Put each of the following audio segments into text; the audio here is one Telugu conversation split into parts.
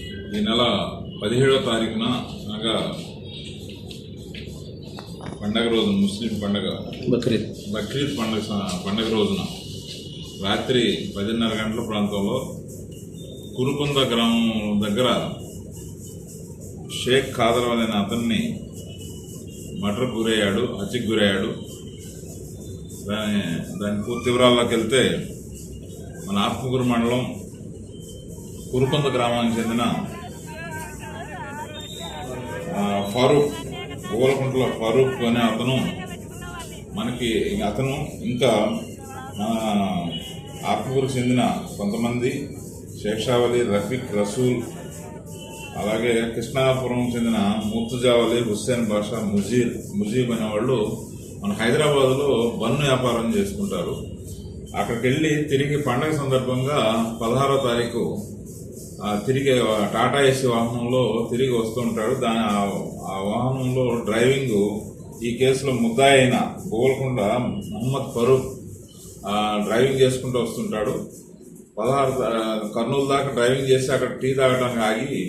ఈ నెల పదిహేడవ తారీఖున అనగా పండగ రోజు ముస్లిం పండగ. బక్రీద్. బక్రీద్ పండగ పండగ రోజున రాత్రి పదిన్నర గంటల ప్రాంతంలో కురుకుంద గ్రామం దగ్గర షేక్ ఖాదర్ అనే అతన్ని మటర్ గురయ్యాడు హత్యకు గురయ్యాడు. దాని దాని పూర్తి వివరాల్లోకి వెళ్తే మన ఆత్మకూరు మండలం కురుకొంద గ్రామానికి చెందిన ఫారూక్ ఊరకుంట్ల ఫారూక్ అనే అతను మనకి అతను ఇంకా మన ఆత్మకూరుకు చెందిన కొంతమంది శేషావళి రఫీక్ రసూల్ అలాగే కృష్ణాపురం చెందిన ముర్తుజావలి హుస్సేన్ బాషా ముజీర్ ముజీబ్ అనే వాళ్ళు మన హైదరాబాద్లో బన్ను వ్యాపారం చేసుకుంటారు. అక్కడికి వెళ్ళి తిరిగి పండగ సందర్భంగా పదహారో తారీఖు తిరిగి టాటా ఏసీ వాహనంలో తిరిగి వస్తుంటాడు దాని ఆ- వాహనంలో డ్రైవింగ్ ఈ కేసులో ముద్దాయిన అయిన గోల్కొండ మహమ్మద్ ఫరూక్ డ్రైవింగ్ చేసుకుంటూ వస్తుంటాడు. పదహారు కర్నూలు దాకా డ్రైవింగ్ చేసి అక్కడ టీ తాగడానికి ఆగి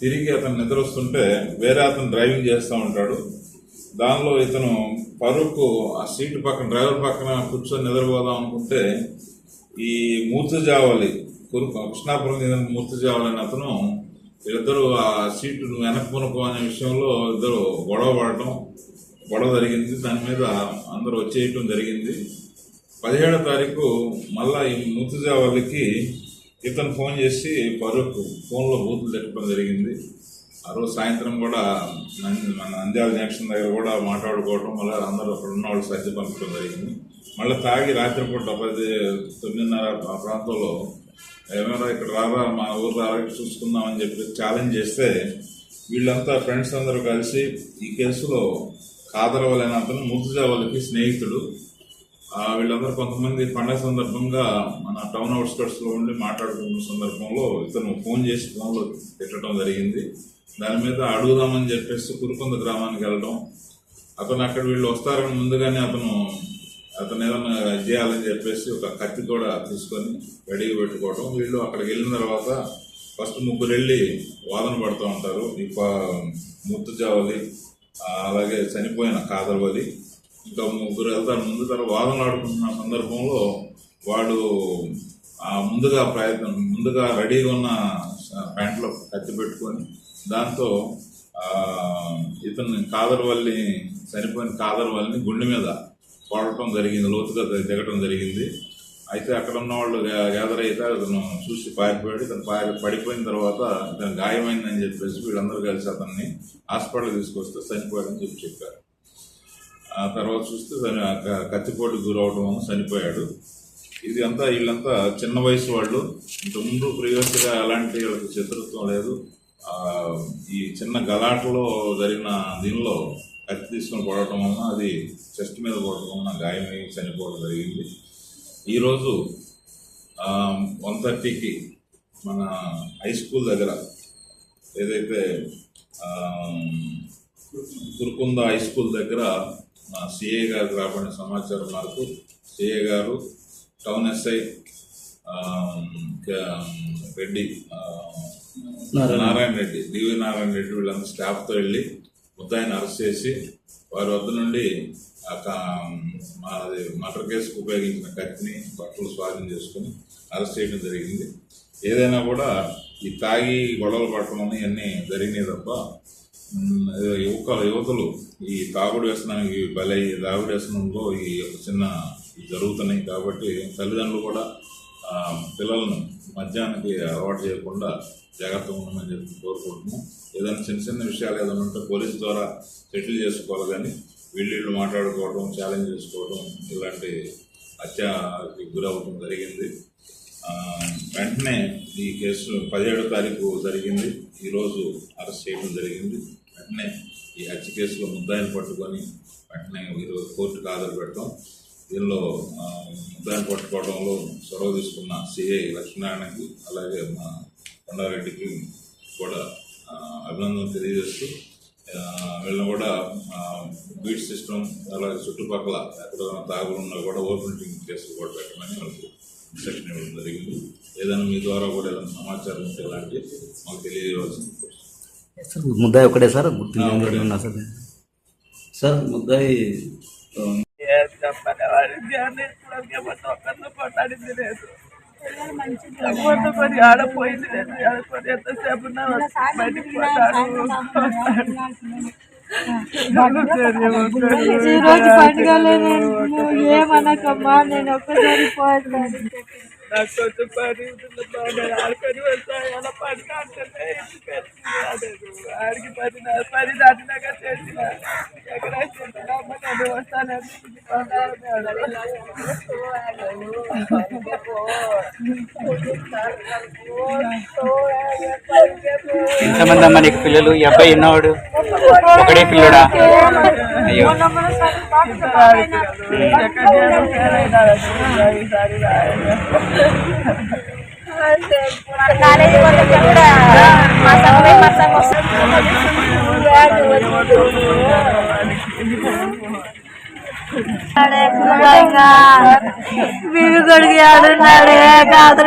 తిరిగి అతను నిద్ర వస్తుంటే వేరే అతను డ్రైవింగ్ చేస్తూ ఉంటాడు. దానిలో ఇతను ఫరూక్ ఆ సీటు పక్కన డ్రైవర్ పక్కన కూర్చొని నిద్రపోదాం అనుకుంటే ఈ మూర్తిజావలి కృష్ణాపురం చెందిన మూర్తిజావలి అతను వీళ్ళిద్దరూ ఆ సీటు వెనక్కి మునకు అనే విషయంలో ఇద్దరు గొడవ పడటం గొడవ జరిగింది. దాని మీద అందరూ వచ్చేయటం జరిగింది. పదిహేడో తారీఖు మళ్ళా ఈ మూర్తిజావలికి ఇతను ఫోన్ చేసి ఫరూక్ ఫోన్లో బూతులు తిట్టడం జరిగింది. ఆ రోజు సాయంత్రం కూడా మన నంద్యాల జంక్షన్ దగ్గర కూడా మాట్లాడుకోవడం మళ్ళీ అందరూ అక్కడ ఉన్న వాళ్ళు సర్ది పంపడం జరిగింది. మళ్ళీ తాగి రాత్రిపూట పది తొమ్మిదిన్నర ఆ ప్రాంతంలో ఏమైనా ఇక్కడ రారా మా ఊరు రారా చూసుకుందాం చూసుకుందామని చెప్పి ఛాలెంజ్ చేస్తే వీళ్ళంతా ఫ్రెండ్స్ అందరూ కలిసి ఈ కేసులో కాదరవలేని అతను ముర్తుజావలికి స్నేహితుడు వీళ్ళందరూ కొంతమంది పండగ సందర్భంగా మన టౌన్ అవుట్స్కట్స్లో ఉండి మాట్లాడుకున్న సందర్భంలో ఇతను ఫోన్ చేసి ఫోన్లో పెట్టడం జరిగింది. దాని మీద అడుగుదామని చెప్పేసి కురుకొంద గ్రామానికి వెళ్ళడం. అతను అక్కడ వీళ్ళు వస్తారని ముందుగానే అతను అతను ఏదైనా చేయాలని చెప్పేసి ఒక కత్తి కూడా తీసుకొని రెడీగా పెట్టుకోవడం వీళ్ళు అక్కడికి వెళ్ళిన తర్వాత ఫస్ట్ ముగ్గురు వెళ్ళి వాదన పడుతూ ఉంటారు. ఈ ముత్తుజావలి అలాగే చనిపోయిన కాదర్వలి ఇంకా ముగ్గురు వెళ్తారు. ముందు తర్వాత వాదనలు ఆడుకుంటున్న సందర్భంలో వాడు ముందుగా ప్రయత్నం ముందుగా రెడీగా ఉన్న ప్యాంట్లో కత్తి పెట్టుకొని దాంతో ఇతను ఇతన్ని కాదర్వల్లి చనిపోయిన కాదర్వల్లిని గుండె మీద పడటం జరిగింది లోతుగా దిగటం జరిగింది. అయితే అక్కడ ఉన్న వాళ్ళు గ్యాదర్ అయితే అతను చూసి పారిపోయాడు. ఇతను పారి పడిపోయిన తర్వాత ఇతను గాయమైందని చెప్పేసి వీళ్ళందరూ కలిసి అతన్ని హాస్పిటల్ తీసుకొస్తే చనిపోయాడని చెప్పి చెప్పారు. ఆ తర్వాత చూస్తే తను కత్తిపోటు గురవడం వల్ల చనిపోయాడు. ఇది అంతా వీళ్ళంతా చిన్న వయసు వాళ్ళు. ఇంతకుముందు ప్రీవియస్గా అలాంటి వాళ్ళకి శత్రుత్వం లేదు. ఈ చిన్న గలాటలో జరిగిన దీనిలో కత్తి తీసుకొని కొడటం వలన అది చెస్ట్ మీద కొడటం వలన గాయమై చనిపోవడం జరిగింది ఈరోజు వన్ థర్టీకి మన హై స్కూల్ దగ్గర ఏదైతే ఆ, కురుకుంద హై స్కూల్ దగ్గర మా సిఏ గారికి రాబడిన సమాచారం మేరకు సిఏ గారు town SI Reddy. Narayana Reddy DV Narayana Reddy వీళ్ళంతా స్టాఫ్తో వెళ్ళి ముద్దాయిని అరెస్ట్ చేసి వారి వద్ద నుండి ఆ మాది మటర్ కేసుకు ఉపయోగించిన కత్తిని బట్టలు స్వాధీనం చేసుకుని అరెస్ట్ చేయడం జరిగింది. ఏదైనా కూడా ఈ తాగి గొడవలు పడటం ఇవన్నీ జరిగినాయి తప్ప యువక యువతలు ఈ తాగుడు వ్యసనానికి బలై తాగుడు వ్యసనంలో ఈ యొక్క చిన్న జరుగుతున్నాయి కాబట్టి తల్లిదండ్రులు కూడా పిల్లలను మద్యానికి అలవాటు చేయకుండా జాగ్రత్తగా ఉండమని చెప్పి కోరుకుంటున్నాం. ఏదైనా చిన్న చిన్న విషయాలు ఏదైనా ఉంటే పోలీస్ ద్వారా సెటిల్ చేసుకోవాలి కానీ వీళ్ళు మాట్లాడుకోవడం ఛాలెంజ్ చేసుకోవడం ఇలాంటి హత్యకి గురవడం జరిగింది. వెంటనే ఈ కేసు పదిహేడో తారీఖు జరిగింది. ఈరోజు అరెస్ట్ చేయడం జరిగింది. వెంటనే ఈ హత్య కేసులో ముద్దాయిని పట్టుకొని వెంటనే ఈరోజు కోర్టుకు హాజరు పెట్టడం. దీనిలో ముద్దాయిని పట్టుకోవడంలో చొరవ తీసుకున్న సిఐ లక్ష్మీనారాయణకి అలాగే మా కొండారెడ్డికి కూడా అభినందనలు తెలియజేస్తూ వీళ్ళని కూడా బీట్ సిస్టమ్ అలాగే చుట్టుపక్కల ఎక్కడ తాగులు ఉన్నా కూడా ఓపెన్ డ్రింక్ కేసులు కూడా పెట్టమని వాళ్ళకి ఇన్స్ట్రక్షన్ ఇవ్వడం జరిగింది. ఏదైనా మీ ద్వారా కూడా ఏదైనా సమాచారం ఉంటే ఇలాంటి మాకు తెలియజేయవలసింది. సార్? ముద్దాయి ఒకటే సార్. గుర్తు ఆ, ఒకటే. ఉన్నా సార్ సార్ ముద్దాయి ఆ, మరి ఆడపోయింది లేదు ఆడపోయి ఎంతసేపు ఉన్నా బయటికి ఈ రోజు పండుగ నేను ఏమనకమ్మా నేను ఒక్కసారి పోతాను నాకు కొంచెం పని ఉంటుంది బాగా ఆడుకొని వెళ్తాను అలా పని కాంటే ఆడికి పది పది దాటినాక చేసిన ఎక్కడ చేసిన అమ్మ నేను వస్తానని ఎంతమంది అమ్మ నీకు పిల్లలు ఈ అబ్బాయి ఉన్నవాడు ఒకడే పిల్లడా? అయ్యో. కాలేజీ వాళ్ళకి కూడా మా సంఘమే మా కొడుకు ఆడున్నాడే కాదు